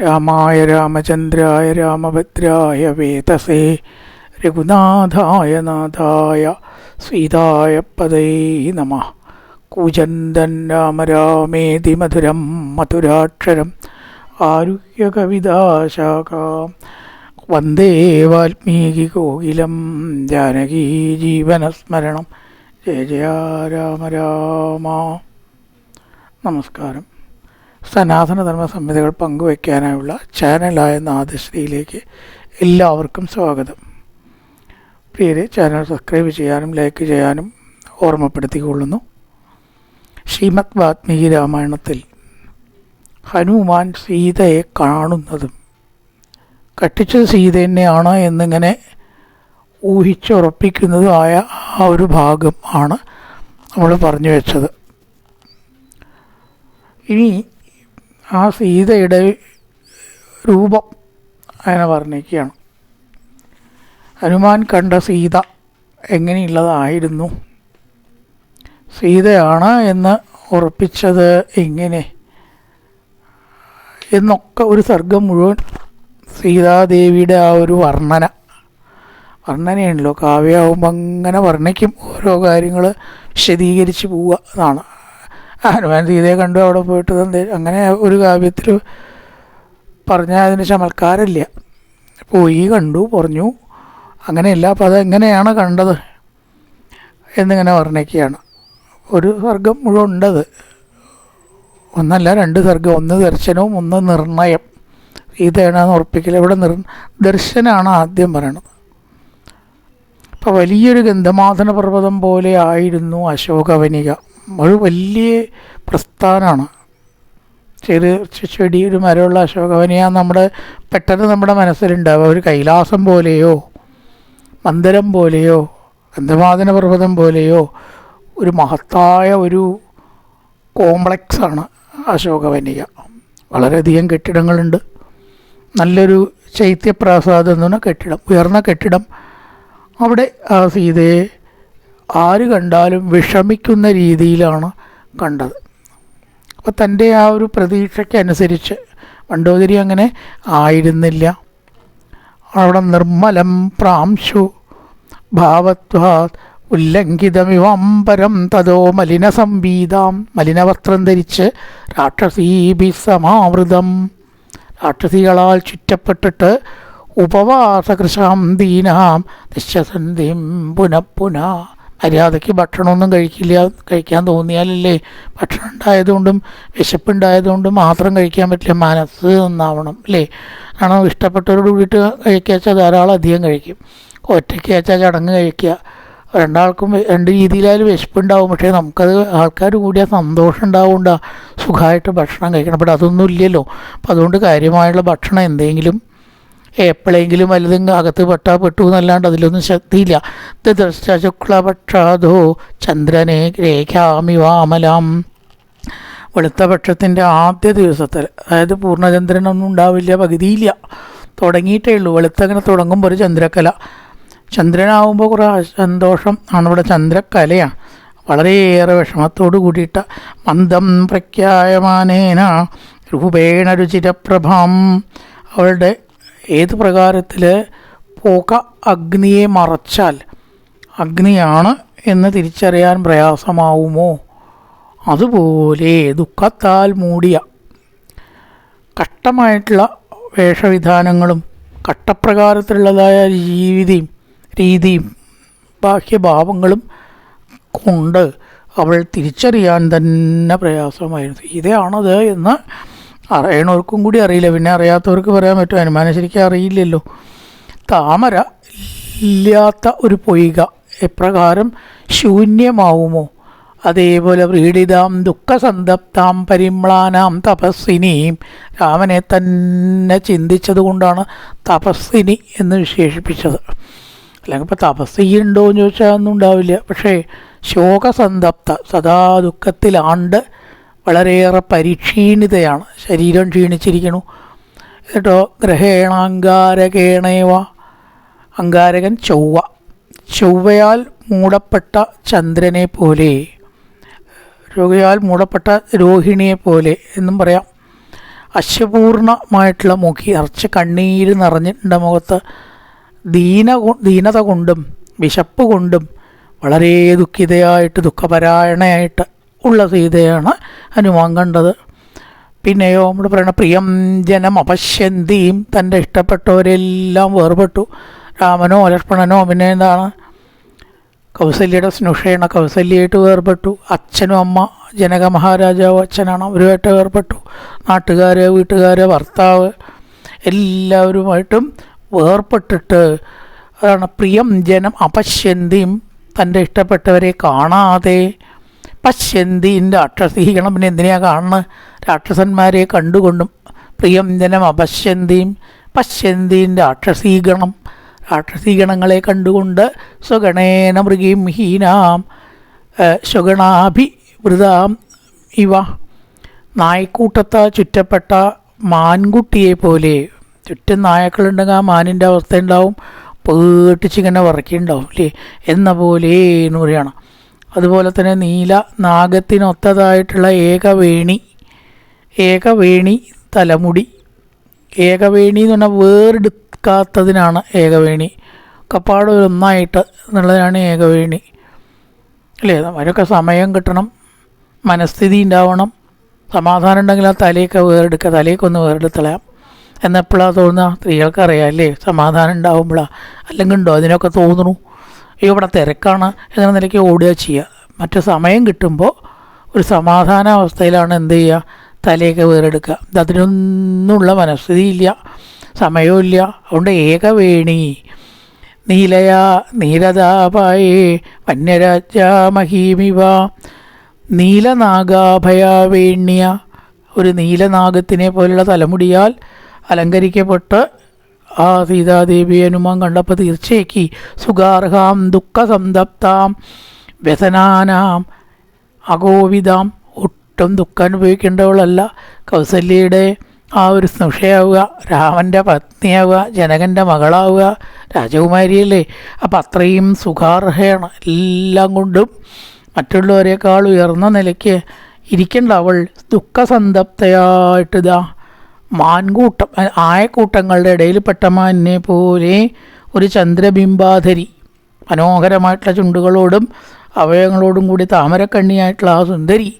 രാമായ രാമചന്ദ്രായ രാമഭദ്രായ വേതസേ രഘുനാഥായ നാഥായ സീതായ പദൈ നമ. കൂജന്തൻ രാമ രാമേതി മധുരം മധുരാക്ഷരം ആരുഹ്യകവിതാശാഖാം വന്ദേ വാൽമീകി കോകിലം ജാനകീ ജീവനസ്മരണം. ജയ ജയ രാമ രാമ. നമസ്കാരം. സനാതനധർമ്മ സംഹിതകൾ പങ്കുവയ്ക്കാനായുള്ള ചാനലായ നാദശ്രീയിലേക്ക് എല്ലാവർക്കും സ്വാഗതം. പ്രിയരെ ചാനൽ സബ്സ്ക്രൈബ് ചെയ്യാനും ലൈക്ക് ചെയ്യാനും ഓർമ്മപ്പെടുത്തിക്കൊള്ളുന്നു. ശ്രീമദ് വാത്മീകി രാമായണത്തിൽ ഹനുമാൻ സീതയെ കാണുന്നതും കട്ടിച്ചത് സീത തന്നെയാണ് എന്നിങ്ങനെ ഊഹിച്ചുറപ്പിക്കുന്നതുമായ ആ ഒരു ഭാഗം ആണ് നമ്മൾ പറഞ്ഞു വെച്ചത്. ഇനി ആ സീതയുടെ രൂപം അങ്ങനെ വർണിക്കുകയാണ്. ഹനുമാൻ കണ്ട സീത എങ്ങനെയുള്ളതായിരുന്നു? സീതയാണ് എന്ന് ഉറപ്പിച്ചത് എങ്ങനെ? എന്നൊക്കെ ഒരു സർഗം മുഴുവൻ സീതാദേവിയുടെ ആ ഒരു വർണന. വർണനയാണല്ലോ. കാവ്യാവുമ്പോൾ അങ്ങനെ വർണിക്കും. ഓരോ കാര്യങ്ങൾ വിശദീകരിച്ച് പോവുക. എന്നാണ് ഹനുമാൻ സീതയെ കണ്ടു അവിടെ പോയിട്ട് തന്നെ അങ്ങനെ ഒരു കാവ്യത്തിൽ പറഞ്ഞാൽ അതിന് ചമൽക്കാരില്ല. പോയി കണ്ടു പറഞ്ഞു. അങ്ങനെയല്ല അപ്പോൾ അതെങ്ങനെയാണ് കണ്ടത്? എന്നിങ്ങനെ വർണിക്കുകയാണ്. ഒരു സർഗം മുഴുവൻ ഉണ്ടത്. ഒന്നല്ല രണ്ട് സർഗം. ഒന്ന് ദർശനവും ഒന്ന് നിർണയം. സീതയാണെന്ന് ഉറപ്പിക്കൽ ഇവിടെ നിർ ദർശനമാണ് ആദ്യം പറയണത്. അപ്പോൾ വലിയൊരു ഗന്ധമാധന പർവതം പോലെ ആയിരുന്നു അശോകവനിക. ഒരു വലിയ പ്രസ്ഥാനമാണ് ചെറു ചെടി ഒരു മരമുള്ള അശോകവനിക നമ്മുടെ പെട്ടെന്ന് നമ്മുടെ മനസ്സിലുണ്ടാവുക. ഒരു കൈലാസം പോലെയോ മന്ദിരം പോലെയോ ഗന്ധമാധന പർവതം പോലെയോ ഒരു മഹത്തായ ഒരു കോംപ്ലക്സാണ് അശോകവനിക വളരെയധികം കെട്ടിടങ്ങളുണ്ട്. നല്ലൊരു ചൈത്യപ്രാസാദം എന്ന് പറഞ്ഞ കെട്ടിടം ഉയർന്ന കെട്ടിടം. അവിടെ ആ സീതയെ ആര് കണ്ടാലും വിഷമിക്കുന്ന രീതിയിലാണ് കണ്ടത്. അപ്പോൾ തന്റെ ആ ഒരു പ്രതീക്ഷയ്ക്കനുസരിച്ച് മണ്ടോദരി അങ്ങനെ ആയിരുന്നില്ല. അവിടെ നിർമ്മലം പ്രാംശു ഭാവത്വാ ഉല്ലംഘിതമിവംബരം തതോ മലിന സംവീതാം. മലിനവസ്ത്രം ധരിച്ച് രാക്ഷസീബി സമാവൃതം രാക്ഷസികളാൽ ചുറ്റപ്പെട്ടിട്ട് ഉപവാസകൃശാം ദീനാം നിശ്വസന്ധിം പുനഃപുന മര്യാദയ്ക്ക് ഭക്ഷണമൊന്നും കഴിക്കില്ല കഴിക്കാൻ തോന്നിയാലല്ലേ? ഭക്ഷണം ഉണ്ടായതുകൊണ്ടും വിശപ്പുണ്ടായതുകൊണ്ടും മാത്രം കഴിക്കാൻ പറ്റില്ല മനസ്സ് നന്നാവണം അല്ലേ? കാരണം ഇഷ്ടപ്പെട്ടവരോട് കൂടിയിട്ട് കഴിക്കാച്ചാൽ ധാരാളം അധികം കഴിക്കും. ഒറ്റയ്ക്ക് വെച്ചാൽ ചടങ്ങ് കഴിക്കുക. രണ്ടാൾക്കും രണ്ട് രീതിയിലായാലും വിശപ്പുണ്ടാവും. പക്ഷേ നമുക്കത് ആൾക്കാർ കൂടിയാൽ സന്തോഷം ഉണ്ടാവുകൊണ്ടാണ് സുഖമായിട്ട് ഭക്ഷണം കഴിക്കണം. പക്ഷെ അതൊന്നും ഇല്ലല്ലോ. അപ്പം അതുകൊണ്ട് കാര്യമായുള്ള ഭക്ഷണം എന്തെങ്കിലും എപ്പോഴെങ്കിലും വലുതും അകത്ത് പെട്ടാ പെട്ടു എന്നല്ലാണ്ട് അതിലൊന്നും ശക്തിയില്ല. ദൃഷ്ട ശുക്ലപക്ഷാധോ ചന്ദ്രനെ രേഖാമി വാമലാം. വെളുത്ത പക്ഷത്തിന്റെ ആദ്യ ദിവസത്തിൽ അതായത് പൂർണചന്ദ്രനൊന്നും ഉണ്ടാവില്ല പകുതിയില്ല. തുടങ്ങിയിട്ടേ ഉള്ളൂ. വെളുത്തങ്ങനെ തുടങ്ങുമ്പോൾ ഒരു ചന്ദ്രക്കല ചന്ദ്രനാവുമ്പോൾ കുറേ സന്തോഷം. ആണ് ഇവിടെ ചന്ദ്രക്കലയാണ് വളരെയേറെ വിഷമത്തോട് കൂടിയിട്ട മന്ദം പ്രഖ്യായമാനേന. രൂപേണ രുചിരപ്രഭം. അവളുടെ ഏത് പ്രകാരത്തിൽ പുക അഗ്നിയെ മറച്ചാൽ അഗ്നിയാണ് എന്ന് തിരിച്ചറിയാൻ പ്രയാസമാവുമോ? അതുപോലെ ദുഃഖത്താൽ മൂടിയ കഷ്ടമായിട്ടുള്ള വേഷവിധാനങ്ങളും കട്ടപ്രകാരത്തിലുള്ളതായ ജീവിതയും രീതിയും ബാഹ്യഭാവങ്ങളും കൊണ്ട് അവൾ തിരിച്ചറിയാൻ തന്നെ പ്രയാസമായിരുന്നു. ഇതാണത് എന്ന് അറിയണവർക്കും കൂടി അറിയില്ല. പിന്നെ അറിയാത്തവർക്ക് പറയാൻ പറ്റും. അനുമാനം ശരിക്കും അറിയില്ലല്ലോ. താമര ഇല്ലാത്ത ഒരു പൊയ്ക എപ്രകാരം ശൂന്യമാവുമോ? അതേപോലെ വ്രീഡിതാം ദുഃഖസന്തപ്താം പരിമ്ലാനാം തപസ്സിനിയും രാമനെ തന്നെ ചിന്തിച്ചതുകൊണ്ടാണ് തപസ്സിനി എന്ന് വിശേഷിപ്പിച്ചത്. അല്ലെങ്കിൽ ഇപ്പോൾ തപസ്സിയുണ്ടോ എന്ന് ചോദിച്ചാൽ ഒന്നും ഉണ്ടാവില്ല. പക്ഷേ ശോകസന്തപ്ത സദാ ദുഃഖത്തിലാണ്ട് വളരെയേറെ പരിക്ഷീണിതയാണ്. ശരീരം ക്ഷീണിച്ചിരിക്കണു കേട്ടോ? ഗ്രഹേണാങ്കാരകേണേവ. അങ്കാരകൻ ചൊവ്വ. ചൊവ്വയാൽ മൂടപ്പെട്ട ചന്ദ്രനെ പോലെ രോഗിയാൽ മൂടപ്പെട്ട രോഹിണിയെ പോലെ എന്നും പറയാം. അശ്വപൂർണമായിട്ടുള്ള മുഖി അറച്ച് കണ്ണീര് നിറഞ്ഞിട്ടുണ്ട് മുഖത്ത് ദീന ദീനത കൊണ്ടും വിശപ്പ് കൊണ്ടും വളരെ ദുഃഖിതയായിട്ട് ദുഃഖപരായണയായിട്ട് ഉള്ള സീതയാണ് ഹനുമാൻ കണ്ടത്. പിന്നെയോ നമ്മൾ പറയണ പ്രിയം ജനം അപശ്യന്തിയും തന്റെ ഇഷ്ടപ്പെട്ടവരെല്ലാം വേർപെട്ടു. രാമനോ ലക്ഷ്മണനോ പിന്നെ എന്താണ്? കൗസല്യയുടെ സ്നുഷേണ കൗസല്യയായിട്ട് വേർപെട്ടു. അച്ഛനും അമ്മ ജനക മഹാരാജാവ് അച്ഛനാണ് അവരുമായിട്ട് വേർപെട്ടു. നാട്ടുകാർ വീട്ടുകാർ ഭർത്താവ് എല്ലാവരുമായിട്ടും വേർപെട്ടിട്ട് അതാണ് പ്രിയം ജനം അപശ്യന്തിയും തന്റെ ഇഷ്ടപ്പെട്ടവരെ കാണാതെ പശ്യന്തിന്റെ അക്ഷസീകരണം പിന്നെ എന്തിനാ കാണുന്നത് രാക്ഷസന്മാരെ കണ്ടുകൊണ്ടും പ്രിയം ജനം അപശ്യന്തിയും പശ്യന്തിന്റെ അക്ഷസീകരണം രാക്ഷസീഗണങ്ങളെ കണ്ടുകൊണ്ട് സ്വഗണേന മൃഗീം ഹീനാം സ്വഗണാഭിവൃതാം ഇവ. നായ്ക്കൂട്ടത്താൽ ചുറ്റപ്പെട്ട മാൻകുട്ടിയെ പോലെ ചുറ്റും നായക്കളുണ്ടെങ്കിൽ ആ മാനിന്റെ അവസ്ഥ ഉണ്ടാവും. പേട്ടിച്ചിങ്ങനെ വിറക്കിണ്ടാവും അല്ലേ? എന്ന പോലെ എന്ന് പറയണം. അതുപോലെ തന്നെ നീല നാഗത്തിനൊത്തതായിട്ടുള്ള ഏകവേണി ഏകവേണി തലമുടി. ഏകവേണി എന്ന് പറഞ്ഞാൽ വേറെടുക്കാത്തതിനാണ് ഏകവേണി. കപ്പാട് ഒന്നായിട്ട് എന്നുള്ളതിനാണ് ഏകവേണി. അല്ലേ? അവരൊക്കെ സമയം കിട്ടണം മനസ്ഥിതി ഉണ്ടാവണം. സമാധാനം ഉണ്ടെങ്കിൽ ആ തലയൊക്കെ വേറെടുക്കുക തലയൊക്കെ ഒന്ന് വേറെടുത്തളയാം എന്നെപ്പോഴാണ് തോന്നുക സ്ത്രീകൾക്കറിയാം അല്ലേ? സമാധാനം ഉണ്ടാവുമ്പോഴാണ് അല്ലെങ്കിൽ ഉണ്ടോ അതിനൊക്കെ തോന്നുന്നു. ഇവിടെ തിരക്കാണ് എന്ന നിലയ്ക്ക് ഓടുക ചെയ്യുക. മറ്റു സമയം കിട്ടുമ്പോൾ ഒരു സമാധാന അവസ്ഥയിലാണ് എന്ത് ചെയ്യുക? തലയൊക്കെ വേറെടുക്കുക. അതിനൊന്നുമുള്ള മനസ്ഥിതിയില്ല. സമയമില്ല അതുകൊണ്ട് ഏകവേണി. നീലയാ നീലതാപായേ വന്യരാജാമഹീമിവ നീലനാഗാഭയാവേണ്യ ഒരു നീലനാഗത്തിനെ പോലുള്ള തലമുടിയാൽ അലങ്കരിക്കപ്പെട്ട് ആ സീതാദേവി ഹനുമാൻ കണ്ടപ്പോൾ തീർച്ചയാക്കി. സുഗാർഹാം ദുഃഖസന്തപ്താം വ്യസനാനാം അഗോവിതാം ഒട്ടും ദുഃഖം അനുഭവിക്കേണ്ടവളല്ല. കൗസല്യയുടെ ആ ഒരു സ്നുഷയാവുക രാമന്റെ പത്നിയാവുക ജനകന്റെ മകളാവുക രാജകുമാരിയല്ലേ? അപ്പം അത്രയും സുഖാർഹയാണ് എല്ലാം കൊണ്ടും. മറ്റുള്ളവരെക്കാൾ ഉയർന്ന നിലയ്ക്ക് ഇരിക്കേണ്ട അവൾ ദുഃഖസന്തപ്തയായിട്ടിതാ മാൻകൂട്ടം ആയക്കൂട്ടങ്ങളുടെ ഇടയിൽപ്പെട്ട മാനിനെ പോലെ ഒരു ചന്ദ്രബിംബാധരി. മനോഹരമായിട്ടുള്ള ചുണ്ടുകളോടും അവയവങ്ങളോടും കൂടി താമരക്കണ്ണിയായിട്ടുള്ള ആ സുന്ദരി.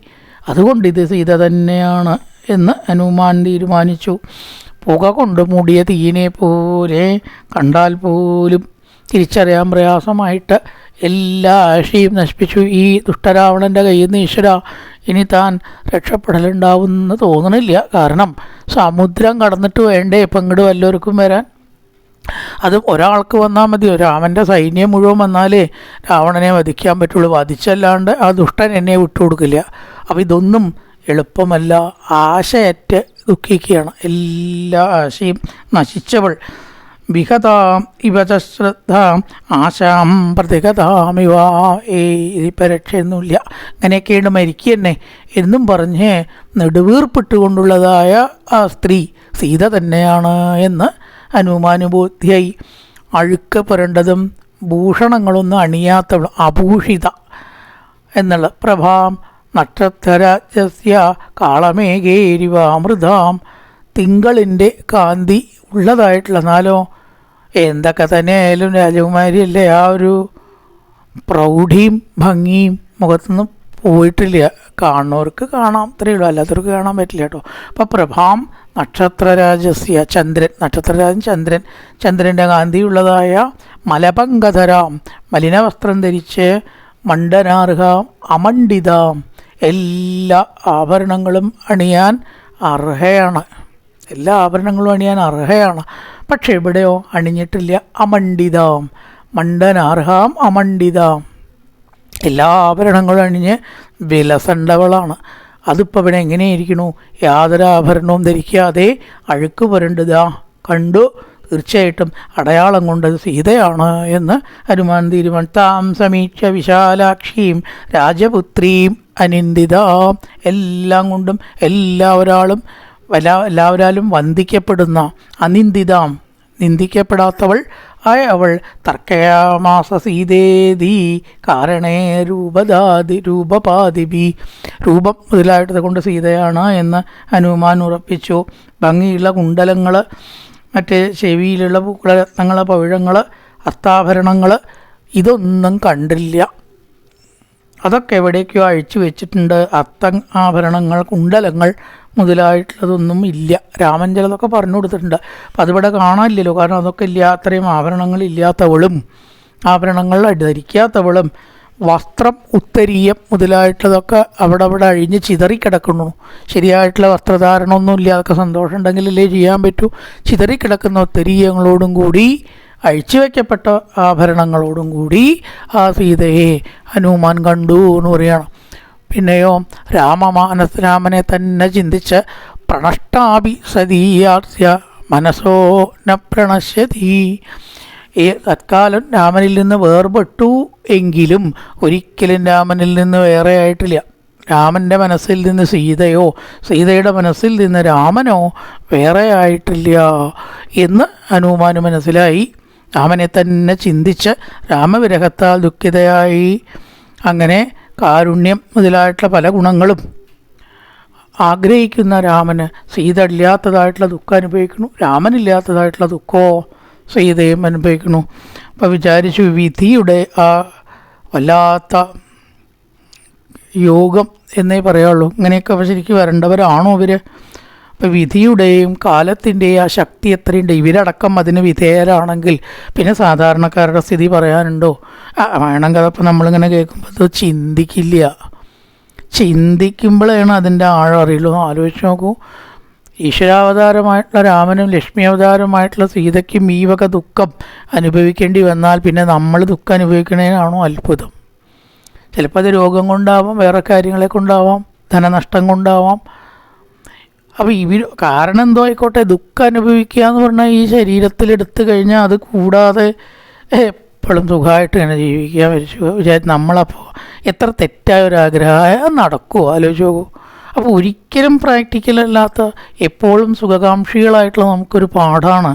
അതുകൊണ്ട് ഇത് സീത തന്നെയാണ് എന്ന് ഹനുമാൻ തീരുമാനിച്ചു. പുക കൊണ്ട് മൂടിയ തീയിനെ പോലെ കണ്ടാൽ പോലും തിരിച്ചറിയാൻ പ്രയാസമായിട്ട് എല്ലാ ആശയും നശിപ്പിച്ചു. ഈ ദുഷ്ടരാവണന്റെ കയ്യിൽ നിന്ന് ഈശ്വര ഇനി താൻ രക്ഷപ്പെടലുണ്ടാവുമെന്ന് തോന്നണില്ല. കാരണം സമുദ്രം കടന്നിട്ട് വേണ്ടേ ഇപ്പം ഇങ്ങോട്ട് വല്ലവർക്കും വരാൻ? അത് ഒരാൾക്ക് വന്നാൽ മതി. രാമന്റെ സൈന്യം മുഴുവൻ വന്നാലേ രാവണനെ വധിക്കാൻ പറ്റുള്ളൂ. വധിച്ചല്ലാണ്ട് ആ ദുഷ്ടൻ എന്നെ വിട്ടുകൊടുക്കില്ല. അപ്പോൾ ഇതൊന്നും എളുപ്പമല്ല. ആശയറ്റ് ദുഃഖിക്കുകയാണ്. എല്ലാ ആശയും നശിച്ചവൾ വിഹതാം ഇവ ശ്രദ്ധ ആശാം പ്രതികതാമിവ അങ്ങനെയൊക്കെയാണ് മരിക്കുക എന്നും പറഞ്ഞ് നെടുവീർപ്പിട്ടുകൊണ്ടുള്ളതായ ആ സ്ത്രീ സീത തന്നെയാണ് എന്ന് അനുമാനുബോധ്യായി അഴുക്ക് പുരണ്ടതും ഭൂഷണങ്ങളൊന്നും അണിയാത്തവൾ അഭൂഷിത എന്നുള്ള പ്രഭാം നക്ഷത്രരാജസ്യ കാളമേകേരിവാമൃതാം തിങ്കളിന്റെ കാന്തി ഉള്ളതായിട്ടുള്ള എന്നാലോ എന്തൊക്കെ തന്നെ ആയാലും രാജകുമാരിയല്ലേ ആ ഒരു പ്രൗഢിയും ഭംഗിയും മുഖത്തുനിന്ന് പോയിട്ടില്ല. കാണുന്നവർക്ക് കാണാം അത്രയേ ഉള്ളൂ. അല്ലാത്തവർക്ക് കാണാൻ പറ്റില്ല കേട്ടോ. അപ്പോൾ പ്രഭാം നക്ഷത്രരാജസ്യ ചന്ദ്രൻ നക്ഷത്രരാജൻ ചന്ദ്രൻ ചന്ദ്രന്റെ കാന്തിയുള്ളതായ മലപങ്കധരാം മലിനവസ്ത്രം ധരിച്ച് മണ്ഡനാർഹ അമണ്ഡിതാം എല്ലാ ആഭരണങ്ങളും അണിയാൻ അർഹയാണ്. എല്ലാ ആഭരണങ്ങളും അണിയാൻ അർഹയാണ്. പക്ഷേ ഇവിടെയോ അണിഞ്ഞിട്ടില്ല. അമണ്ഡിതാം. മണ്ഡനാർഹാം അമണ്ഡിതാം. എല്ലാ ആഭരണങ്ങളും അണിഞ്ഞ് വിലസണ്ടവളാണ് അതിപ്പോൾ ഇവിടെ എങ്ങനെയിരിക്കണു? യാതൊരു ആഭരണവും ധരിക്കാതെ അഴുക്ക് പുരണ്ടതാ. കണ്ടു? തീർച്ചയായിട്ടും അടയാളം കൊണ്ട് അത് സീതയാണ് എന്ന് ഹനുമാൻ തീരുമാൻ താം സമീക്ഷ വിശാലാക്ഷിയും രാജപുത്രിയും അനിന്ദിതാം എല്ലാം കൊണ്ടും എല്ലാവരാളും എല്ലാ എല്ലാവരാലും വന്ദിക്കപ്പെടുന്ന അനിന്ദിതാം. നിന്ദിക്കപ്പെടാത്തവൾ ആയ അവൾ തർക്കയാമാസ സീതേതി കാരണേ രൂപദാതി രൂപപാതിബി രൂപം മുതലായിട്ടത് കൊണ്ട് സീതയാണ് എന്ന് ഹനുമാൻ ഉറപ്പിച്ചു. ഭംഗിയുള്ള കുണ്ടലങ്ങൾ മറ്റേ ചെവിയിലുള്ള പൂക്കുളരത്നങ്ങൾ പവിഴങ്ങൾ അസ്താഭരണങ്ങൾ ഇതൊന്നും കണ്ടില്ല. അതൊക്കെ എവിടേക്കോ അഴിച്ചു വെച്ചിട്ടുണ്ട്. അത്ത ആഭരണങ്ങൾ കുണ്ടലങ്ങൾ മുതലായിട്ടുള്ളതൊന്നും ഇല്ല രാമൻ ചിലതൊക്കെ പറഞ്ഞു കൊടുത്തിട്ടുണ്ട്. അപ്പം അതിവിടെ കാണാനില്ലല്ലോ. കാരണം അതൊക്കെ ഇല്ല അത്രയും ആഭരണങ്ങൾ ഇല്ലാത്തവളും ആഭരണങ്ങൾ ധരിക്കാത്തവളും വസ്ത്രം ഉത്തരീയം മുതലായിട്ടുള്ളതൊക്കെ അവിടെ അവിടെ അഴിഞ്ഞ് ചിതറിക്കിടക്കുന്നു ശരിയായിട്ടുള്ള വസ്ത്രധാരണമൊന്നും ഇല്ല അതൊക്കെ സന്തോഷം ഉണ്ടെങ്കിലല്ലേ ചെയ്യാൻ പറ്റൂ. ചിതറിക്കിടക്കുന്ന ഉത്തരീയങ്ങളോടും കൂടി അഴിച്ചു വയ്ക്കപ്പെട്ട ആഭരണങ്ങളോടും കൂടി ആ സീതയെ ഹനുമാൻ കണ്ടു എന്ന് പറയണം. പിന്നെയോ രാമമാനസരാമനെ തന്നെ ചിന്തിച്ച് പ്രണഷ്ടാപി സതീയാസ്യ മനസ്സോ ന പ്രണശ്യതി. ഈ തത്കാലം രാമനിൽ നിന്ന് വേർപെട്ടു എങ്കിലും ഒരിക്കലും രാമനിൽ നിന്ന് വേറെ ആയിട്ടില്ല. രാമന്റെ മനസ്സിൽ നിന്ന് സീതയോ സീതയുടെ മനസ്സിൽ നിന്ന് രാമനോ വേറെ ആയിട്ടില്ല എന്ന് ഹനുമാന് മനസ്സിലായി. രാമനെ തന്നെ ചിന്തിച്ച് രാമവിരഹത്താൽ ദുഃഖിതയായി. അങ്ങനെ കാരുണ്യം മുതലായിട്ടുള്ള പല ഗുണങ്ങളും. ആഗ്രഹിക്കുന്ന രാമന് സീത ഇല്ലാത്തതായിട്ടുള്ള ദുഃഖം അനുഭവിക്കുന്നു. രാമനില്ലാത്തതായിട്ടുള്ള ദുഃഖമോ സീതയും അനുഭവിക്കുന്നു. അപ്പോൾ വിചാരിച്ചു വിധിയുടെ ആ വല്ലാത്ത യോഗം എന്നേ പറയുള്ളൂ ഇങ്ങനെയൊക്കെ ശരിക്കും വരേണ്ടവരാണോ ഇവർ അപ്പോൾ വിധിയുടെയും കാലത്തിന്റെയും ആ ശക്തി എത്രയുണ്ട്? ഇവരടക്കം അതിന് വിധേയരാണെങ്കിൽ പിന്നെ സാധാരണക്കാരുടെ സ്ഥിതി പറയാനുണ്ടോ? വേണം കഥ അതപ്പോൾ നമ്മളിങ്ങനെ കേൾക്കുമ്പോൾ അത് ചിന്തിക്കില്ല. ചിന്തിക്കുമ്പോഴാണ് അതിന്റെ ആഴം അറിയുള്ളൂ. ആലോചിച്ച് നോക്കൂ. ഈശ്വരാവതാരമായിട്ടുള്ള രാമനും ലക്ഷ്മി അവതാരമായിട്ടുള്ള സീതയ്ക്കും ഈ വക ദുഃഖം അനുഭവിക്കേണ്ടി വന്നാൽ പിന്നെ നമ്മൾ ദുഃഖം അനുഭവിക്കണേനാണോ അത്ഭുതം? ചിലപ്പോൾ അത് രോഗം കൊണ്ടാവാം വേറെ കാര്യങ്ങളെ കൊണ്ടാവാം ധനനഷ്ടം കൊണ്ടാവാം അപ്പോൾ ഇവർ കാരണം എന്തോ ആയിക്കോട്ടെ ദുഃഖം അനുഭവിക്കുക എന്ന് പറഞ്ഞാൽ ഈ ശരീരത്തിൽ എടുത്തു കഴിഞ്ഞാൽ അത് കൂടാതെ എപ്പോഴും സുഖമായിട്ട് ഇങ്ങനെ ജീവിക്കാൻ വിചാരിച്ചു വിചാരിച്ച് നമ്മളപ്പോൾ എത്ര തെറ്റായ ഒരു ആഗ്രഹമായ നടക്കുമോ ആലോചിച്ച് നോക്കൂ. അപ്പോൾ ഒരിക്കലും പ്രാക്ടിക്കൽ അല്ലാത്ത എപ്പോഴും സുഖകാംക്ഷികളായിട്ടുള്ള നമുക്കൊരു പാഠമാണ്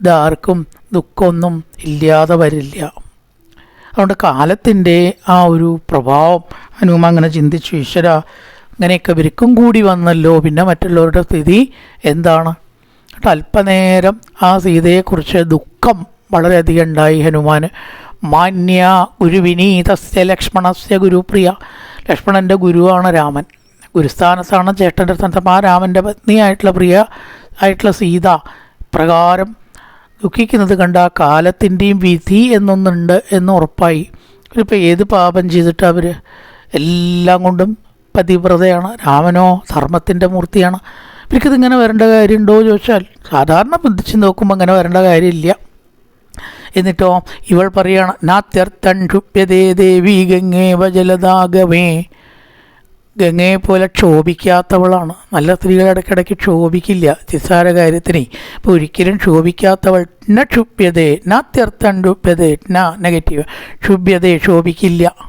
ഇതാർക്കും ദുഃഖമൊന്നും ഇല്ലാതെ വരില്ല. അതുകൊണ്ട് കാലത്തിന്റെ ആ ഒരു പ്രഭാവം ഹനുമ അങ്ങനെ ചിന്തിച്ചു ഈശ്വര ഇങ്ങനെയൊക്കെ ഇവർക്കും കൂടി വന്നല്ലോ. പിന്നെ മറ്റുള്ളവരുടെ സ്ഥിതി എന്താണ്? അല്പനേരം ആ സീതയെക്കുറിച്ച് ദുഃഖം വളരെയധികം ഉണ്ടായി ഹനുമാന്. മാന്യ ഗുരുവിനീതസ്യ ലക്ഷ്മണസ്യ ഗുരുപ്രിയ. ലക്ഷ്മണന്റെ ഗുരുവാണ് രാമൻ. ഗുരുസ്ഥാനത്താണ് ജ്യേഷ്ഠന്റെ സ്ഥാനത്ത് ആ രാമന്റെ പത്നിയായിട്ടുള്ള പ്രിയ ആയിട്ടുള്ള സീത. പ്രകാരം ദുഃഖിക്കുന്നത് കണ്ട ആ കാലത്തിന്റെയും വിധി എന്നൊന്നുണ്ട് എന്ന് ഉറപ്പായി. ഇവരിപ്പോൾ ഏത് പാപം ചെയ്തിട്ട് അവർ എല്ലാം കൊണ്ടും പതിവ്രതയാണ് രാമനോ ധർമ്മത്തിന്റെ മൂർത്തിയാണ്. ഇവർക്കിതിങ്ങനെ വരേണ്ട കാര്യമുണ്ടോ ചോദിച്ചാൽ സാധാരണ ബന്ധിച്ച് നോക്കുമ്പോൾ അങ്ങനെ വരേണ്ട കാര്യമില്ല. എന്നിട്ടോ ഇവൾ പറയാണ് നാത്യർത്ഥൻ ക്ഷുപ്യതേ ദേവി ഗംഗേ വജലതാഗമേ ഗംഗയെ പോലെ ക്ഷോഭിക്കാത്തവളാണ്. നല്ല സ്ത്രീകൾ ഇടയ്ക്കിടയ്ക്ക് ക്ഷോഭിക്കില്ല. നിസ്സാര കാര്യത്തിന് ഇപ്പോൾ ഒരിക്കലും ക്ഷോഭിക്കാത്തവൾ ന ക്ഷുപ്യതേ നാത്യർത്ഥൻ ക്ഷുപ്യതേ ന നെഗറ്റീവ് ക്ഷുഭ്യതേ ക്ഷോഭിക്കില്ല.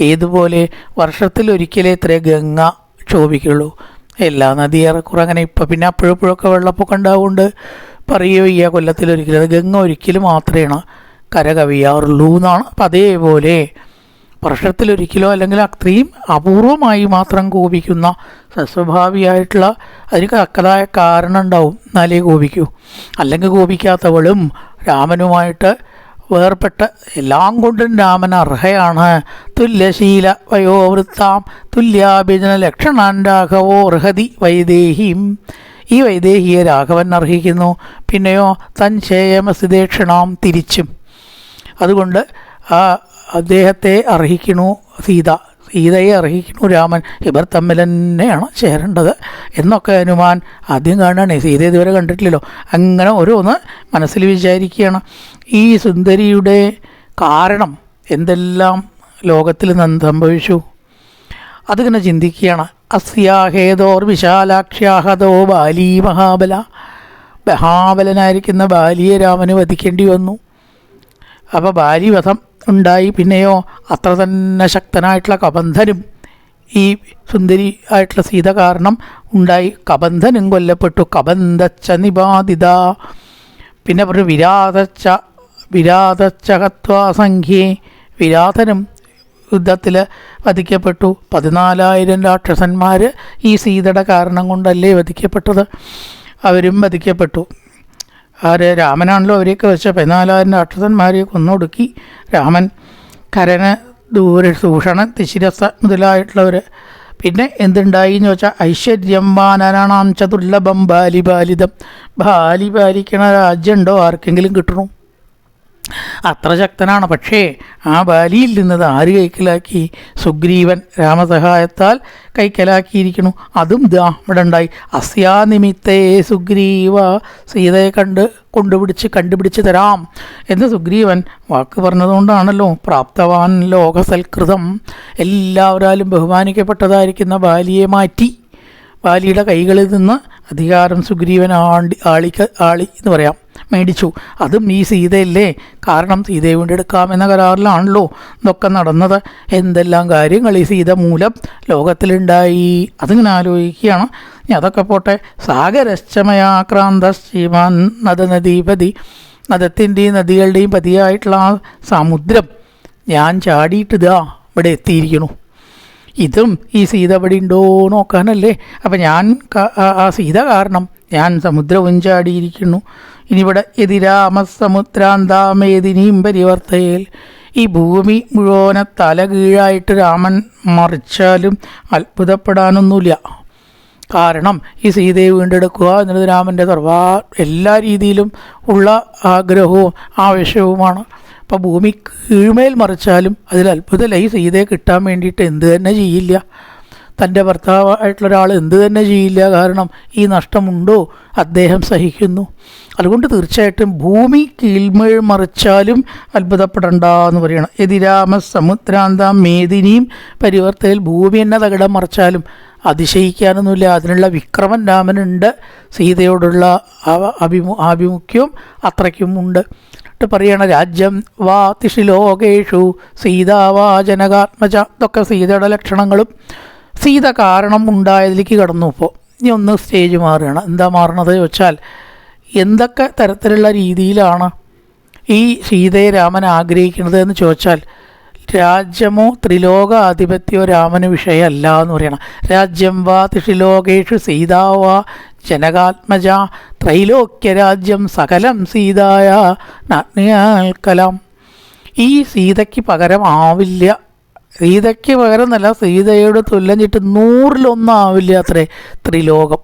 ഏതുപോലെ വർഷത്തിലൊരിക്കലേ ഇത്രേ ഗംഗ ക്ഷോഭിക്കുള്ളൂ. എല്ലാ നദി ഏറെക്കുറെ അങ്ങനെ ഇപ്പം പിന്നെ അപ്പോഴപ്പോഴൊക്കെ വെള്ളപ്പൊക്കം ഉണ്ടാവുകൊണ്ട് പറയുകയോ ഈ കൊല്ലത്തിലൊരിക്കലും ഗംഗ ഒരിക്കലും മാത്രമാണ് കര കവിയാറുള്ളൂ എന്നാണ്. അപ്പം അതേപോലെ വർഷത്തിലൊരിക്കലോ അല്ലെങ്കിൽ അത്രയും അപൂർവമായി മാത്രം കോപിക്കുന്ന സസ്വഭാവിയായിട്ടുള്ള അതിന് തക്കതായ കാരണം ഉണ്ടാവും. എന്നാലേ കോപിക്കൂ. അല്ലെങ്കിൽ കോപിക്കാത്തവളും രാമനുമായിട്ട് വേർപെട്ട് എല്ലാം കൊണ്ടും രാമൻ അർഹയാണ് തുല്യശീല വയോവൃത്താം തുല്യാഭിജന ലക്ഷണാൻ രാഘവോ അർഹതി വൈദേഹിയും ഈ വൈദേഹിയെ രാഘവൻ അർഹിക്കുന്നു. പിന്നെയോ തൻ ശേയമസിദേക്ഷണാം തിരിച്ചും. അതുകൊണ്ട് ആ അദ്ദേഹത്തെ അർഹിക്കണു സീത. സീതയെ അർഹിക്കുന്നു രാമൻ. ഇവർ തമ്മിൽ തന്നെയാണ് ചേരേണ്ടത് എന്നൊക്കെ ഹനുമാൻ ആദ്യം കാണുകയാണ്. സീത ഇതുവരെ കണ്ടിട്ടില്ലല്ലോ. അങ്ങനെ ഓരോന്ന് മനസ്സിൽ വിചാരിക്കുകയാണ്. ഈ സുന്ദരിയുടെ കാരണം എന്തെല്ലാം ലോകത്തിൽ നിന്ന് സംഭവിച്ചു? അതിങ്ങനെ ചിന്തിക്കുകയാണ്. അസ്യാഹേതോർ വിശാലാക്ഷ്യാഹതോ ബാലി മഹാബല. മഹാബലനായിരിക്കുന്ന ബാലിയെ രാമന് വധിക്കേണ്ടി വന്നു. അപ്പോൾ ബാലിവധം ഉണ്ടായി. പിന്നെയോ അത്ര തന്നെ ശക്തനായിട്ടുള്ള കബന്ധനും ഈ സുന്ദരി ആയിട്ടുള്ള സീത കാരണം ഉണ്ടായി. കബന്ധനും കൊല്ലപ്പെട്ടു. കബന്ധച്ച നിബാധിത. പിന്നെ പറഞ്ഞു വിരാതച്ച വിരാതച്ചകത്വാസംഖ്യേ വിരാതനും യുദ്ധത്തിൽ വധിക്കപ്പെട്ടു. പതിനാലായിരം രാക്ഷസന്മാർ ഈ സീതയുടെ കാരണം കൊണ്ടല്ലേ വധിക്കപ്പെട്ടത്? അവരും വധിക്കപ്പെട്ടു. ആര്? രാമനാണല്ലോ അവരെയൊക്കെ വെച്ച പതിനാലായിരം രാക്ഷസന്മാരെ കൊന്നൊടുക്കി രാമൻ. കരന് ദൂര സൂഷണൻ തിശിരസ മുതലായിട്ടുള്ളവർ പിന്നെ എന്തുണ്ടായി എന്ന് വെച്ചാൽ ഐശ്വര്യം വാനനാണാം ചതുർലഭം ബാലിബാലിതം ബാലി പാലിക്കണ രാജ്യമുണ്ടോ ആർക്കെങ്കിലും കിട്ടണു? അത്ര ശക്തനാണ്. പക്ഷേ ആ ബാലിയിൽ നിന്നത് ആര് കൈക്കലാക്കി? സുഗ്രീവൻ രാമസഹായത്താൽ കൈക്കലാക്കിയിരിക്കുന്നു. അതും ഉണ്ടായി. അസ്യാനിമിത്തേ സുഗ്രീവ സീതയെ കണ്ട് കൊണ്ടുപിടിച്ച് കണ്ടുപിടിച്ച് തരാം എന്ന് സുഗ്രീവൻ വാക്ക് പറഞ്ഞതുകൊണ്ടാണല്ലോ. പ്രാപ്തവാൻ ലോകസൽകൃതം. എല്ലാവരാലും ബഹുമാനിക്കപ്പെട്ടതായിരിക്കുന്ന ബാലിയെ മാറ്റി. ബാലിയുടെ കൈകളിൽ നിന്ന് അധികാരം സുഗ്രീവൻ ആണ്ടി ആളിക്ക് ആളി എന്ന് പറയാം. മേടിച്ചു. അതും ഈ സീതയല്ലേ? കാരണം സീതയെ വീണ്ടെടുക്കാമെന്ന കരാറിലാണല്ലോ ഇതൊക്കെ നടന്നത്. എന്തെല്ലാം കാര്യങ്ങൾ ഈ സീത മൂലം ലോകത്തിലുണ്ടായി? അതിങ്ങനെ ആലോചിക്കുകയാണ്. ഇനി അതൊക്കെ പോട്ടെ. സാഗരശ്ചമയാക്രാന്ത ശ്രീമാൻ നദനദീപതി നദത്തിന്റെയും നദികളുടെയും പതിയായിട്ടുള്ള ആ സമുദ്രം ഞാൻ ചാടിയിട്ടിതാ ഇവിടെ എത്തിയിരിക്കുന്നു. ഇതും ഈ സീത ഇവിടെ ഉണ്ടോ നോക്കാനല്ലേ? അപ്പം ഞാൻ ആ- സീത കാരണം ഞാൻ സമുദ്രവും ചാടിയിരിക്കുന്നു. ഇനിയിവിടെ എതിരാമസമുദ്രാന്താമേദിനിയും പരിവർത്തയിൽ. ഈ ഭൂമി മുഴുവനെ തല കീഴായിട്ട് രാമൻ മറിച്ചാലും അത്ഭുതപ്പെടാനൊന്നുമില്ല. കാരണം ഈ സീതയെ വീണ്ടെടുക്കുക എന്നുള്ളത് രാമന്റെ സർവാ എല്ലാ രീതിയിലും ഉള്ള ആഗ്രഹവും ആവശ്യവുമാണ് അപ്പോൾ ഭൂമി കീഴ്മേൽ മറിച്ചാലും അതിൽ അത്ഭുതമല്ല. ഈ സീതയെ കിട്ടാൻ വേണ്ടിയിട്ട് എന്ത് തന്നെ ചെയ്യില്ല. തന്റെ ഭർത്താവായിട്ടുള്ള ഒരാൾ എന്ത് തന്നെ ചെയ്യില്ല കാരണം ഈ നഷ്ടമുണ്ടോ? അദ്ദേഹം സഹിക്കുന്നു. അതുകൊണ്ട് തീർച്ചയായിട്ടും ഭൂമി കീഴ്മേൽ മറിച്ചാലും അത്ഭുതപ്പെടണ്ട എന്ന് പറയണം. എതിരാമ സമുദ്രാന്താം മേദിനിയും പരിവർത്തയിൽ ഭൂമി എന്നെ തകിടം മറിച്ചാലും അതിശയിക്കാനൊന്നുമില്ല. അതിനുള്ള വിക്രമൻ രാമനുണ്ട്. സീതയോടുള്ള അഭിമു ആഭിമുഖ്യവും അത്രയ്ക്കും ഉണ്ട് പറയണ രാജ്യം വാ തിഷിലോകേഷു സീതാവാ ജനകാത്മജ. ഇതൊക്കെ സീതയുടെ ലക്ഷണങ്ങളും. സീത കാരണം ഉണ്ടായതിലേക്ക് കടന്നു ഇപ്പോൾ ഇനി ഒന്ന് സ്റ്റേജ് മാറുകയാണ്. എന്താ മാറണത് വെച്ചാൽ എന്തൊക്കെ തരത്തിലുള്ള രീതിയിലാണ് ഈ സീതയെ രാമൻ ആഗ്രഹിക്കുന്നത് എന്ന് ചോദിച്ചാൽ രാജ്യമോ ത്രിലോക ആധിപത്യമോ രാമന് വിഷയമല്ല എന്ന് പറയണം. രാജ്യം വാ ത്രിലോകേഷു സീതാവാ ജനകാത്മജ ത്രൈലോക്യരാജ്യം സകലം സീതായ നാത്മീയാൽക്കലാം ഈ സീതയ്ക്ക് പകരം ആവില്ല. സീതയ്ക്ക് പകരം എന്നല്ല സീതയോട് തുല്യം ചിട്ട് നൂറിലൊന്നാവില്ല അത്രേ? ത്രിലോകം.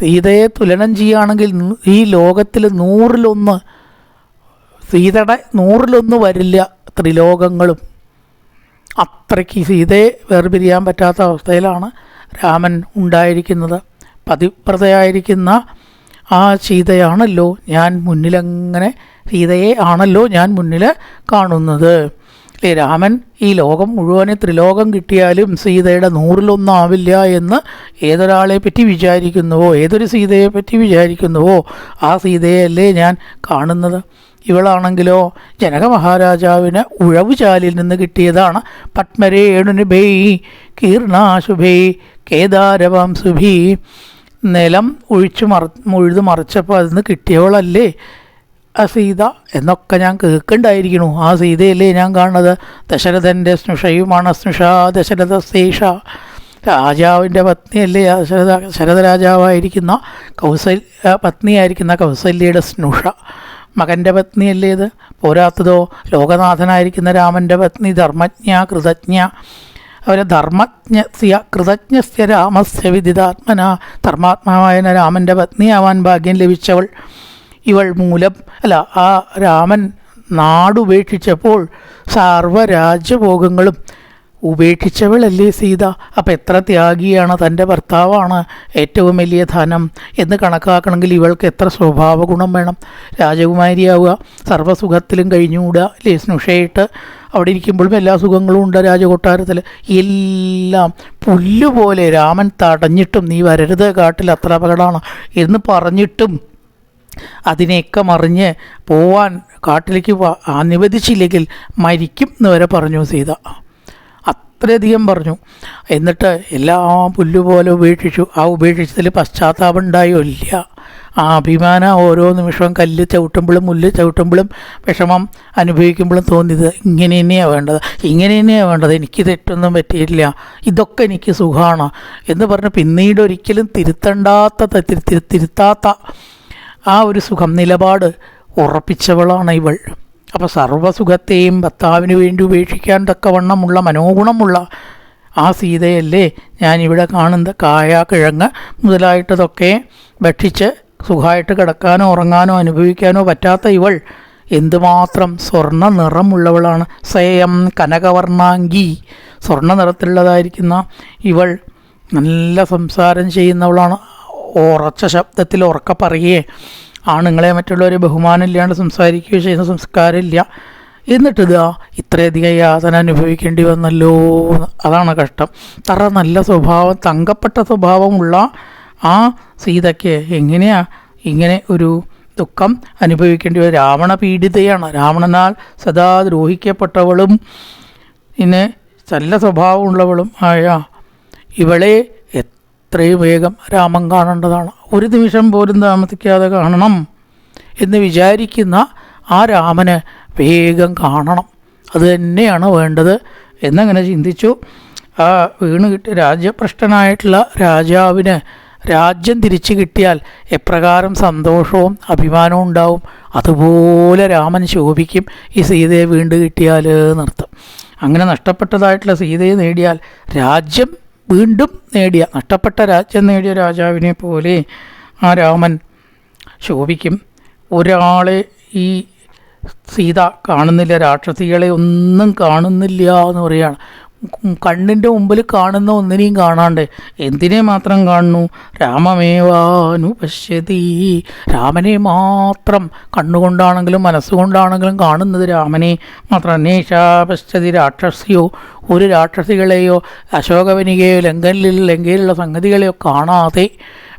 സീതയെ തുലനം ചെയ്യുകയാണെങ്കിൽ ഈ ലോകത്തിൽ നൂറിലൊന്ന് സീതയുടെ നൂറിലൊന്ന് വരില്ല ത്രിലോകങ്ങളും. അത്രയ്ക്ക് സീതയെ വേർപിരിയാൻ പറ്റാത്ത അവസ്ഥയിലാണ് രാമൻ ഉണ്ടായിരിക്കുന്നത്. പതിപ്രതയായിരിക്കുന്ന ആ സീതയാണല്ലോ ഞാൻ മുന്നിലങ്ങനെ സീതയെ ആണല്ലോ ഞാൻ മുന്നിൽ കാണുന്നത്. അല്ലേ രാമൻ ഈ ലോകം മുഴുവനെ ത്രിലോകം കിട്ടിയാലും സീതയുടെ നൂറിലൊന്നാവില്ല എന്ന് ഏതൊരാളെ പറ്റി വിചാരിക്കുന്നുവോ? ഏതൊരു സീതയെ പറ്റി വിചാരിക്കുന്നുവോ? ആ സീതയല്ലേ ഞാൻ കാണുന്നത്. ഇവളാണെങ്കിലോ ജനക മഹാരാജാവിന് ഉഴവുചാലിൽ നിന്ന് കിട്ടിയതാണ് പത്മരേണുനിഭൈ കീർണാശുഭൈ കേദാരവാംസുഭി. നിലം ഒഴിച്ചു മറ മുഴുതു മറിച്ചപ്പോൾ അതിൽ നിന്ന് കിട്ടിയവളല്ലേ? സീത എന്നൊക്കെ ഞാൻ കേൾക്കണ്ടായിരിക്കണു. ആ സീതയല്ലേ ഞാൻ കാണുന്നത്. ദശരഥന്റെ സ്നുഷയുമാണ് സ്നുഷ ദശരഥ സേഷ രാജാവിന്റെ പത്നിയല്ലേ ദശരഥ രാജാവായിരിക്കുന്ന കൗസൽ പത്നിയായിരിക്കുന്ന കൗസല്യയുടെ സ്നുഷ. മകന്റെ പത്നിയല്ലേ ഇത്? പോരാത്തതോ? ലോകനാഥനായിരിക്കുന്ന രാമന്റെ പത്നി ധർമ്മജ്ഞ കൃതജ്ഞ. അവരെ ധർമ്മജ്ഞസ്യ കൃതജ്ഞസ്യ രാമസ്യ വിദിതാത്മന. ധർമാത്മാവായ രാമന്റെ പത്നിയാവാൻ ഭാഗ്യം ലഭിച്ചവൾ. ഇവൾ മൂലം അല്ല ആ രാമൻ നാടുപേക്ഷിച്ചപ്പോൾ സർവരാജ്യഭോഗങ്ങളും ഉപേക്ഷിച്ചവളല്ലേ സീത? അപ്പം എത്ര ത്യാഗിയാണ് തന്റെ ഭർത്താവാണ് ഏറ്റവും വലിയ ധനം എന്ന് കണക്കാക്കണമെങ്കിൽ ഇവൾക്ക് എത്ര സ്വഭാവ ഗുണം വേണം? രാജകുമാരിയാവുക സർവസുഖത്തിലും കഴിഞ്ഞുകൂടുക അല്ലേ സ്നുഷയിട്ട് അവിടെ ഇരിക്കുമ്പോഴും എല്ലാ സുഖങ്ങളും ഉണ്ട് രാജകൊട്ടാരത്തിൽ. എല്ലാം പുല്ലുപോലെ രാമൻ തടഞ്ഞിട്ടും നീ വരരുത് കാട്ടിൽ അത്ര അപകടമാണ് എന്ന് പറഞ്ഞിട്ടും അതിനെയൊക്കെ മറിഞ്ഞ് പോവാൻ കാട്ടിലേക്ക് അനുവദിച്ചില്ലെങ്കിൽ മരിക്കും എന്ന് വരെ പറഞ്ഞു സീത. അത്രയധികം പറഞ്ഞു. എന്നിട്ട് എല്ലാ പുല്ലുപോലെ ഉപേക്ഷിച്ചു. ആ ഉപേക്ഷിച്ചതിൽ പശ്ചാത്താപം ഉണ്ടായോ ഇല്ല. ആ അഭിമാനം ഓരോ നിമിഷവും കല്ല് ചവിട്ടുമ്പോഴും മുല്ല് ചവിട്ടുമ്പോഴും വിഷമം അനുഭവിക്കുമ്പോഴും തോന്നിയത് ഇങ്ങനെ തന്നെയാണ് വേണ്ടത്. ഇങ്ങനെ തന്നെയാണ് വേണ്ടത്. എനിക്ക് തെറ്റൊന്നും പറ്റിയില്ല ഇതൊക്കെ എനിക്ക് സുഖമാണ് എന്ന് പറഞ്ഞ് പിന്നീട് ഒരിക്കലും തിരുത്തണ്ടാത്ത തിരുത്താത്ത ആ ഒരു സുഖം നിലപാട് ഉറപ്പിച്ചവളാണ് ഇവൾ. അപ്പോൾ സർവസുഖത്തെയും ഭർത്താവിന് വേണ്ടി ഉപേക്ഷിക്കാൻ തക്കവണ്ണമുള്ള മനോഗുണമുള്ള ആ സീതയല്ലേ ഞാനിവിടെ കാണുന്ന കായ കിഴങ്ങ് മുതലായിട്ടതൊക്കെ ഭക്ഷിച്ച് സുഖമായിട്ട് കിടക്കാനോ ഉറങ്ങാനോ അനുഭവിക്കാനോ പറ്റാത്ത ഇവൾ എന്തുമാത്രം സ്വർണ നിറമുള്ളവളാണ്. സ്വയം കനകവർണാങ്കി സ്വർണ നിറത്തിലുള്ളതായിരിക്കുന്ന ഇവൾ നല്ല സംസാരം ചെയ്യുന്നവളാണ്. ഉറച്ച ശബ്ദത്തിൽ ഉറക്ക പറയുകയെ ആണുങ്ങളെ ബഹുമാനം ഇല്ലാണ്ട് സംസാരിക്കുകയോ ചെയ്യുന്ന സംസ്കാരമില്ല. എന്നിട്ട് ഇതാ ഇത്രയധികം യാതന അനുഭവിക്കേണ്ടി വന്നല്ലോ. അതാണ് കഷ്ടം. തറ നല്ല സ്വഭാവം തങ്കപ്പെട്ട സ്വഭാവമുള്ള ആ സീതയ്ക്ക് എങ്ങനെയാ ഇങ്ങനെ ഒരു ദുഃഖം അനുഭവിക്കേണ്ടി വരും രാവണ പീഡിതയാണ്. രാവണനാൽ സദാ ദ്രോഹിക്കപ്പെട്ടവളും പിന്നെ നല്ല സ്വഭാവമുള്ളവളും ആയ ഇവളെ എത്രയും വേഗം രാമം കാണേണ്ടതാണ്. ഒരു നിമിഷം പോലും താമസിക്കാതെ കാണണം എന്ന് വിചാരിക്കുന്ന ആ രാമന് വേഗം കാണണം. അത് തന്നെയാണ് വേണ്ടത്. എന്നങ്ങനെ ചിന്തിച്ചു. ആ വീണ് കിട്ടിയ രാജ്യഭ്രഷ്ടനായിട്ടുള്ള രാജാവിന് രാജ്യം തിരിച്ചു കിട്ടിയാൽ എപ്രകാരം സന്തോഷവും അഭിമാനവും ഉണ്ടാവും? അതുപോലെ രാമൻ ശോഭിക്കും. ഈ സീതയെ വീണ്ടു കിട്ടിയാൽ നിർത്തും. അങ്ങനെ നഷ്ടപ്പെട്ടതായിട്ടുള്ള സീതയെ നേടിയാൽ രാജ്യം വീണ്ടും നേടിയ നഷ്ടപ്പെട്ട രാജ്യം നേടിയ രാജാവിനെ പോലെ ആ രാമൻ ശോഭിക്കും. ഒരാളെ ഈ സീത കാണുന്നില്ല രാക്ഷസികളെ ഒന്നും കാണുന്നില്ല എന്ന് പറയാണ് കണ്ണിന്റെ മുമ്പിൽ കാണുന്ന ഒന്നിനെയും കാണാണ്ട് എന്തിനെ മാത്രം കാണുന്നു? രാമമേവാനു പശ്യതി. രാമനെ മാത്രം കണ്ണുകൊണ്ടാണെങ്കിലും മനസ്സുകൊണ്ടാണെങ്കിലും കാണുന്നത് രാമനെ മാത്രം. അന്വേഷാ പശ്യതി രാക്ഷസിയോ ഒരു രാക്ഷസികളെയോ അശോകവനികയോ ലങ്കനിൽ ലങ്കയിലുള്ള സംഗതികളെയോ കാണാതെ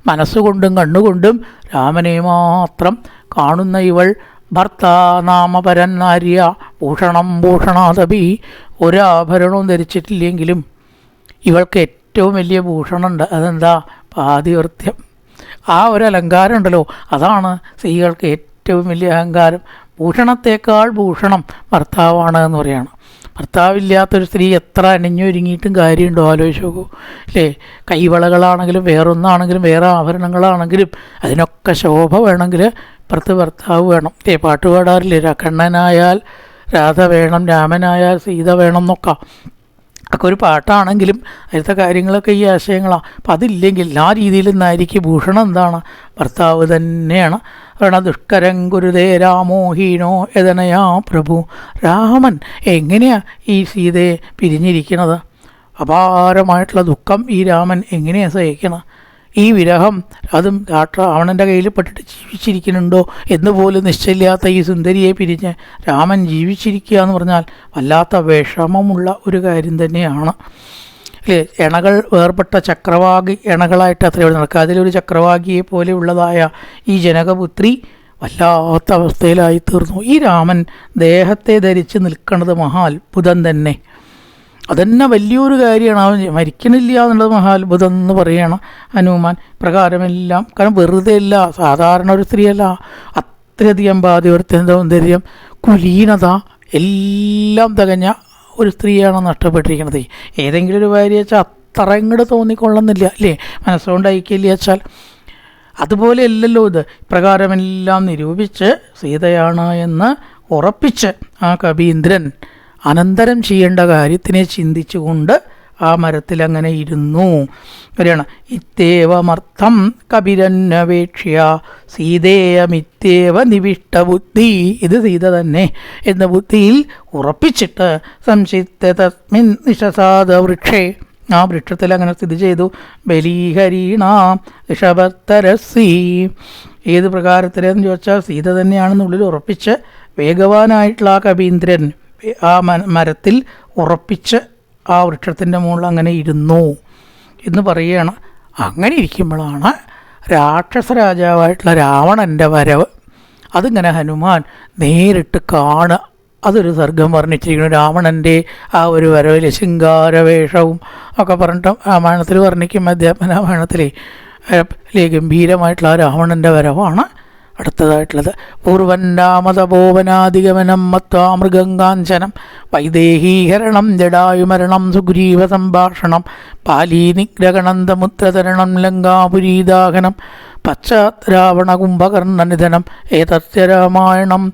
മനസ്സുകൊണ്ടും കണ്ണുകൊണ്ടും രാമനെ മാത്രം കാണുന്ന ഇവൾ ഭർത്താനാമപരൻ നാര്യ ഭൂഷണം ഭൂഷണാദപി ഒരാഭരണവും ധരിച്ചിട്ടില്ലെങ്കിലും ഇവൾക്ക് ഏറ്റവും വലിയ ഭൂഷണമുണ്ട്. അതെന്താ? പാതിവൃത്യം. ആ ഒരു അലങ്കാരം ഉണ്ടല്ലോ. അതാണ് സ്ത്രീകൾക്ക് ഏറ്റവും വലിയ അഹങ്കാരം. ഭൂഷണത്തേക്കാൾ ഭൂഷണം ഭർത്താവാണ് എന്ന് പറയാണ്. ഭർത്താവില്ലാത്തൊരു സ്ത്രീ എത്ര അണിഞ്ഞൊരുങ്ങിയിട്ടും കാര്യമുണ്ടോ? ആലോചിച്ച് നോക്കൂ. അല്ലേ? കൈവളകളാണെങ്കിലും വേറൊന്നാണെങ്കിലും വേറെ ആഭരണങ്ങളാണെങ്കിലും അതിനൊക്കെ ശോഭ വേണമെങ്കിൽ ഇപ്പുറത്ത് ഭർത്താവ് വേണം. ഏ പാട്ട് പാടാറില്ലേ? കണ്ണനായാൽ രാധ വേണം രാമനായാൽ സീത വേണം എന്നൊക്കെ. ഒക്കെ ഒരു പാട്ടാണെങ്കിലും അതിലത്തെ കാര്യങ്ങളൊക്കെ ഈ ആശയങ്ങളാണ് അപ്പം അതില്ലെങ്കിൽ ആ രീതിയിൽ നിന്നായിരിക്കും ഭൂഷണം എന്താണ്? ഭർത്താവ് തന്നെയാണ്. കാരണം ദുഷ്കരം ഗുരുദേ രാമോഹീനോ യഥനയാ പ്രഭു. രാമൻ എങ്ങനെയാ ഈ സീതയെ പിരിഞ്ഞിരിക്കുന്നത് അപാരമായിട്ടുള്ള ദുഃഖം ഈ രാമൻ എങ്ങനെയാണ് സഹിക്കണം ഈ വിരഹം അതും രാവണന്റെ കയ്യിൽ പെട്ടിട്ട് ജീവിച്ചിരിക്കുന്നുണ്ടോ എന്ന് പോലും നിശ്ചയില്ലാത്ത ഈ സുന്ദരിയെ പിരിഞ്ഞ് രാമൻ ജീവിച്ചിരിക്കുക എന്ന് പറഞ്ഞാൽ വല്ലാത്ത വിഷമമുള്ള ഒരു കാര്യം തന്നെയാണ്. അല്ലേ? ഇണകൾ വേർപെട്ട ചക്രവാകി ഇണകളായിട്ട് അത്രയോട് നടക്കുക. അതിലൊരു ചക്രവാകിയെ പോലെയുള്ളതായ ഈ ജനകപുത്രി വല്ലാത്ത അവസ്ഥയിലായി തീർന്നു ഈ രാമൻ ദേഹത്തെ ധരിച്ച് നിൽക്കുന്നത് മഹാ അത്ഭുതം തന്നെ. അതന്നെ വലിയൊരു കാര്യമാണ്. അവൻ മരിക്കണില്ല എന്നുള്ളത് മഹാത്ഭുതം എന്ന് പറയണം ഹനുമാൻ. പ്രകാരമെല്ലാം കാരണം വെറുതെ അല്ല സാധാരണ ഒരു സ്ത്രീയല്ല. അത്രയധികം ബാധ്യവർത്തൻ സൗന്ദര്യം കുലീനത എല്ലാം തികഞ്ഞ ഒരു സ്ത്രീയാണ് നഷ്ടപ്പെട്ടിരിക്കുന്നത്. ഏതെങ്കിലും ഒരു ഭാര്യ വെച്ചാൽ അത്ര ഇങ്ങോട്ട് തോന്നിക്കൊള്ളുന്നില്ല അല്ലേ? മനസ്സുകൊണ്ട് ഐക്യമില്ല വെച്ചാൽ. അതുപോലെ അല്ലല്ലോ ഇത്. പ്രകാരമെല്ലാം നിരൂപിച്ച് സീതയാണ് എന്ന് ഉറപ്പിച്ച് ആ കവീന്ദ്രൻ അനന്തരം ചെയ്യേണ്ട കാര്യത്തിനെ ചിന്തിച്ചുകൊണ്ട് ആ മരത്തിൽ അങ്ങനെ ഇരുന്നു. വരെയാണ് ഇത്തേവമർത്ഥം കപിരന്നപേക്ഷ്യ സീതേയമിത്തേവ നിവിഷ്ട ബുദ്ധി. ഇത് സീത തന്നെ എന്ന ബുദ്ധിയിൽ ഉറപ്പിച്ചിട്ട് സംശിത്ത തസ്മിൻ നിഷസാദ വൃക്ഷേ. ആ വൃക്ഷത്തിൽ അങ്ങനെ സ്ഥിതി ചെയ്തു. ബലീഹരീണ ഋഷഭത്തരസി ഏത് പ്രകാരത്തിലെന്ന് ചോദിച്ചാൽ സീത തന്നെയാണെന്നുള്ളിൽ ഉറപ്പിച്ച് വേഗവാനായിട്ടുള്ള ആ കവീന്ദ്രൻ ആ മരത്തിൽ ഉറപ്പിച്ച് ആ വൃക്ഷത്തിന്റെ മുകളിൽ അങ്ങനെ ഇരുന്നു എന്ന് പറയുകയാണ്. അങ്ങനെ ഇരിക്കുമ്പോഴാണ് രാക്ഷസരാജാവായിട്ടുള്ള രാവണന്റെ വരവ്. അതിങ്ങനെ ഹനുമാൻ നേരിട്ട് കാണുക. അതൊരു സർഗം വർണിച്ചിരിക്കുന്നു. രാവണന്റെ ആ ഒരു വരവിലെ ശൃംഗാരവേഷവും ഒക്കെ പറഞ്ഞിട്ട് രാമായണത്തിൽ വർണിക്കും. അധ്യാപന രാമായണത്തിലെ ഗംഭീരമായിട്ടുള്ള ആ രാവണന്റെ വരവാണ്. അടുത്തതായിട്ടുള്ളത്. പൂർവന്നാമതപോവനാധിഗമനം മത്വാ മൃഗങ്കാഞ്ചനം വൈദേഹീഹരണം ജടായുമരണം സുഗ്രീവ സംഭാഷണം. പാലീനിഗ്രഹണന്തമുദ്രതരണം ലങ്കാപുരീദാഹനം പശ്ചാത്രാവണ കുംഭകർണനിധനം ഏതസ്യ രാമായണം.